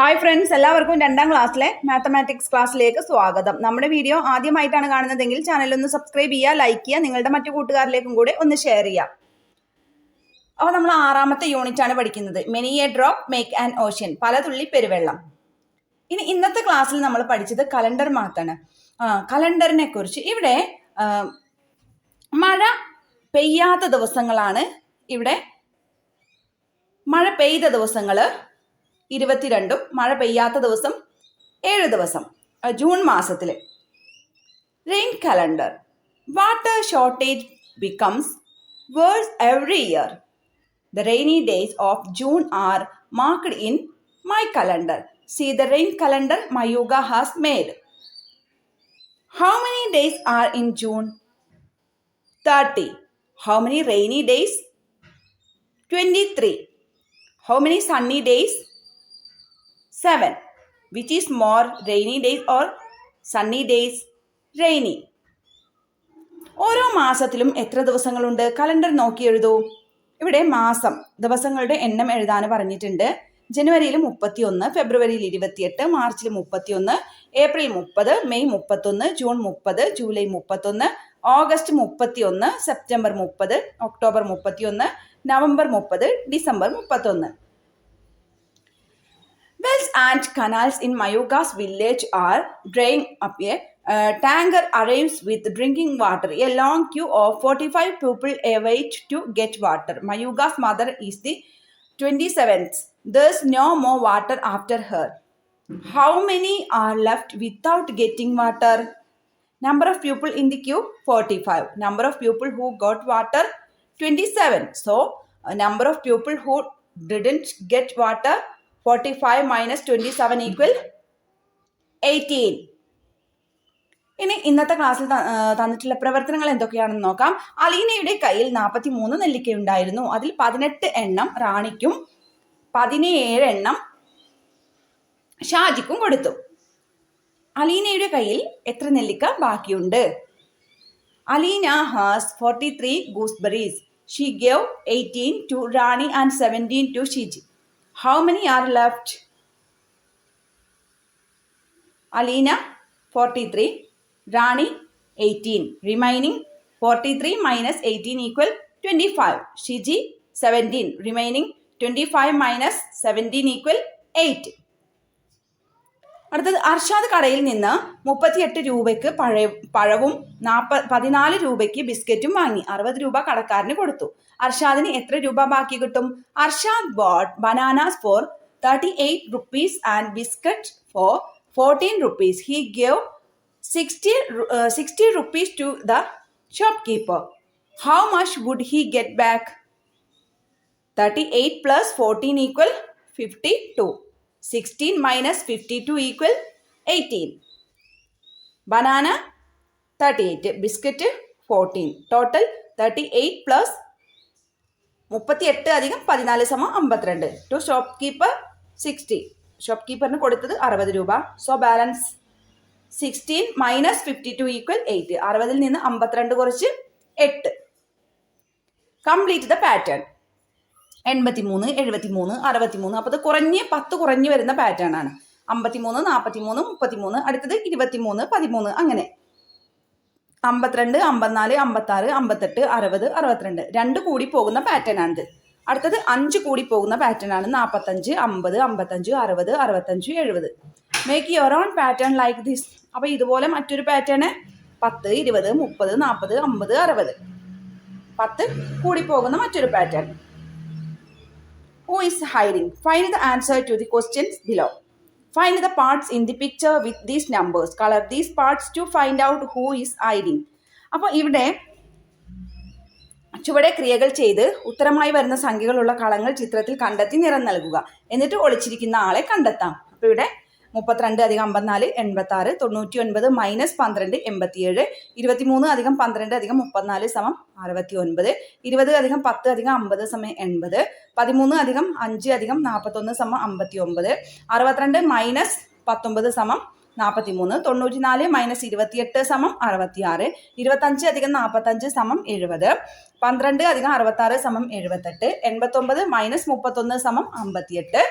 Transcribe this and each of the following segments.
Hi friends എല്ലാവർക്കും രണ്ടാം ക്ലാസ്സിലെ മാത്തമാറ്റിക്സ് ക്ലാസ്സിലേക്ക് സ്വാഗതം. നമ്മുടെ വീഡിയോ ആദ്യമായിട്ടാണ് കാണുന്നതെങ്കിൽ ചാനൽ ഒന്ന് സബ്സ്ക്രൈബ് ചെയ്യുക ലൈക്ക് ചെയ്യുക നിങ്ങളുടെ മറ്റു കൂട്ടുകാരിലേക്കും കൂടെ ഒന്ന് ഷെയർ ചെയ്യുക. അപ്പോൾ നമ്മൾ ആറാമത്തെ യൂണിറ്റ് ആണ് പഠിക്കുന്നത്. Many a drop make an ocean പല തുള്ളി പെരുവെള്ളം. ഇനി ഇന്നത്തെ ക്ലാസ്സിൽ നമ്മൾ പഠിച്ചത് കലണ്ടർ ആ കലണ്ടറിനെ കുറിച്ച്. ഇവിടെ മഴ പെയ്യാത്ത ദിവസങ്ങളാണ് ഇവിടെ. മഴ പെയ്ത ദിവസങ്ങൾ ഇരുപത്തിരണ്ടും മഴ പെയ്യാത്ത ദിവസം ഏഴ് ദിവസം ആ, ജൂൺ മാസത്തിൽ rain calendar water shortage becomes worse every year The rainy days of June are marked in my calendar. See the rain calendar Mayuga has made. How many days are in June? 30. How many rainy days? 23. How many sunny days? 7. Which is more rainy days or sunny days? Rainy. ഓരോ മാസത്തിലും എത്ര ദിവസങ്ങളുണ്ട് calendar നോക്കി എഴുതൂ ഇവിടെ മാസം ദിവസങ്ങളുടെ എണ്ണം എഴുതാൻ പറഞ്ഞിട്ടുണ്ട് ജനുവരിയിൽ മുപ്പത്തി ഒന്ന് ഫെബ്രുവരിയിൽ ഇരുപത്തിയെട്ട് മാർച്ചിൽ മുപ്പത്തിയൊന്ന് ഏപ്രിൽ മുപ്പത് മെയ് മുപ്പത്തൊന്ന് ജൂൺ മുപ്പത് ജൂലൈ മുപ്പത്തൊന്ന് ഓഗസ്റ്റ് മുപ്പത്തിയൊന്ന് സെപ്റ്റംബർ മുപ്പത് ഒക്ടോബർ മുപ്പത്തിയൊന്ന് നവംബർ മുപ്പത് ഡിസംബർ മുപ്പത്തൊന്ന് Wells and canals in Mayuga's village are drying up. A uh, tanker arrives with drinking water. A long queue of 45 people await to get water. Mayuga's mother is the 27th. There's no more water after her. How many are left without getting water? Number of people in the queue 45. Number of people who got water 27. So, a number of people who didn't get water 45 minus 27 equal 18. ഇനി ഇന്നത്തെ ക്ലാസ്സിൽ തന്നിട്ടുള്ള പ്രവർത്തനങ്ങൾ എന്തൊക്കെയാണെന്ന് നോക്കാം. അലീനയുടെ കയ്യിൽ നാൽപ്പത്തി മൂന്ന് നെല്ലിക്ക ഉണ്ടായിരുന്നു അതിൽ പതിനെട്ട് എണ്ണം റാണിക്കും പതിനേഴ് എണ്ണം ഷാജിക്കും കൊടുത്തു. അലീനയുടെ കയ്യിൽ എത്ര നെല്ലിക്ക ബാക്കിയുണ്ട്? Aleena has forty three gooseberries she gave eighteen to Rani and seventeen to Shiji How many are left? Alina 43, Rani 18. Remaining 43 minus 18 equal 25. Shiji 17. Remaining 25 minus 17 equal 8. അടുത്തത് അർഷാദ് കടയിൽ നിന്ന് മുപ്പത്തിയെട്ട് രൂപയ്ക്ക് പഴയ പഴവും നാൽപ്പ പതിനാല് രൂപയ്ക്ക് ബിസ്ക്കറ്റും വാങ്ങി. അറുപത് രൂപ കടക്കാരന് കൊടുത്തു. അർഷാദിന് എത്ര രൂപ ബാക്കി കിട്ടും? Arshad bought bananas for thirty eight rupees and biscuit for fourteen rupees. He gave sixty sixty rupees to the shopkeeper how much would he get back? 38 plus 14 equal 52. 16 minus 52 equal 18. Banana 38. Biscuit 14. Total 38 plus മുപ്പത്തിയെട്ട് അധികം പതിനാല് സമം അമ്പത്തിരണ്ട് to shopkeeper sixty ഷോപ്പ് കീപ്പറിന് കൊടുത്തത് അറുപത് രൂപ so balance sixteen minus fifty two equal eight അറുപതിൽ നിന്ന് അമ്പത്തിരണ്ട് കുറച്ച് എട്ട് കംപ്ലീറ്റ് ദ പാറ്റേൺ എൺപത്തി മൂന്ന് എഴുപത്തി മൂന്ന് അറുപത്തി മൂന്ന് അപ്പോൾ ഇത് കുറഞ്ഞ് പത്ത് കുറഞ്ഞ് വരുന്ന പാറ്റേൺ ആണ്. അമ്പത്തി മൂന്ന് നാൽപ്പത്തി മൂന്ന് മുപ്പത്തി മൂന്ന് അടുത്തത് ഇരുപത്തി മൂന്ന് പതിമൂന്ന് അങ്ങനെ. അമ്പത്തിരണ്ട് അമ്പത്തിനാല് അമ്പത്താറ് അമ്പത്തെട്ട് അറുപത് അറുപത്തിരണ്ട്. രണ്ട് കൂടി പോകുന്ന പാറ്റേൺ ആണിത്. അടുത്തത് അഞ്ച് കൂടി പോകുന്ന പാറ്റേൺ ആണ്. നാൽപ്പത്തഞ്ച് അമ്പത് അമ്പത്തഞ്ച് അറുപത് അറുപത്തഞ്ച് എഴുപത്. Make your own pattern like this അപ്പോൾ ഇതുപോലെ മറ്റൊരു പാറ്റേൺ പത്ത് ഇരുപത് മുപ്പത് നാൽപ്പത് അമ്പത് അറുപത്. പത്ത് കൂടി പോകുന്ന മറ്റൊരു pattern Who is hiding? Find the answer to the questions below. Find the parts in the picture with these numbers. Color these parts to find out who is hiding. അപ്പോൾ ഇവിടെ ചുവടെ ക്രിയകൾ ചെയ്ത് ഉത്തരമായി വരുന്ന സംഖ്യകളുള്ള കളങ്ങൾ ചിത്രത്തിൽ കണ്ടെത്തി നിറം നൽകുക എന്നിട്ട് ഒളിച്ചിരിക്കുന്ന ആളെ കണ്ടെത്താം അപ്പോൾ ഇവിടെ മുപ്പത്തിരണ്ട് അധികം അമ്പത്തിനാല് എൺപത്തി ആറ് തൊണ്ണൂറ്റി ഒൻപത് മൈനസ് പന്ത്രണ്ട് എൺപത്തിയേഴ് ഇരുപത്തിമൂന്ന് അധികം പന്ത്രണ്ട് അധികം മുപ്പത്തിനാല് സമം അറുപത്തി ഒൻപത് ഇരുപത് അധികം പത്ത് അധികം അമ്പത് സമയം എൺപത് പതിമൂന്ന് അധികം അഞ്ച് അധികം നാൽപ്പത്തൊന്ന് സമം അമ്പത്തി ഒമ്പത് അറുപത്തിരണ്ട് മൈനസ് പത്തൊമ്പത് സമം നാൽപ്പത്തി മൂന്ന് തൊണ്ണൂറ്റിനാല് മൈനസ് ഇരുപത്തിയെട്ട് സമം അറുപത്തിയാറ് ഇരുപത്തഞ്ച് അധികം നാൽപ്പത്തഞ്ച് സമം എഴുപത് പന്ത്രണ്ട് അധികം അറുപത്താറ് സമം എഴുപത്തെട്ട് എൺപത്തൊമ്പത് മൈനസ് മുപ്പത്തൊന്ന് സമം അമ്പത്തിയെട്ട്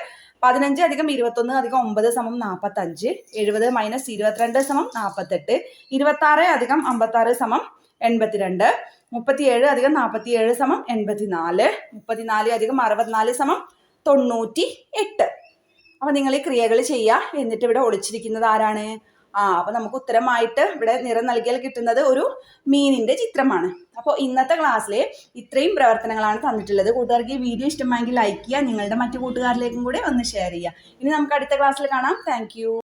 പതിനഞ്ച് അധികം ഇരുപത്തൊന്ന് അധികം ഒമ്പത് സമം നാൽപ്പത്തഞ്ച് എഴുപത് മൈനസ് ഇരുപത്തിരണ്ട് സമം നാൽപ്പത്തെട്ട് ഇരുപത്താറ് അധികം അമ്പത്താറ് സമം എൺപത്തിരണ്ട് മുപ്പത്തിയേഴ് അധികം നാൽപ്പത്തിയേഴ് സമം എൺപത്തിനാല് മുപ്പത്തിനാല് അധികം അറുപത്തിനാല് സമം തൊണ്ണൂറ്റി എട്ട് അപ്പം നിങ്ങൾ ഈ ക്രിയകൾ ചെയ്യുക എന്നിട്ട് ഇവിടെ ഒളിച്ചിരിക്കുന്നത് ആരാണ്? ആ അപ്പോൾ നമുക്ക് ഉത്തരമായിട്ട് ഇവിടെ നിറം നൽകിയാൽ കിട്ടുന്നത് ഒരു മീനിന്റെ ചിത്രമാണ്. അപ്പോൾ ഇന്നത്തെ ക്ലാസ്സിൽ ഇത്രയും പ്രവർത്തനങ്ങളാണ് തന്നിട്ടുള്ളത്. കൂട്ടുകാർക്ക് ഈ വീഡിയോ ഇഷ്ടമായെങ്കിൽ ലൈക്ക് ചെയ്യുക. നിങ്ങളുടെ മറ്റു കൂട്ടുകാരിലേക്കും കൂടെ ഒന്ന് ഷെയർ ചെയ്യുക. ഇനി നമുക്ക് അടുത്ത ക്ലാസ്സിൽ കാണാം. താങ്ക്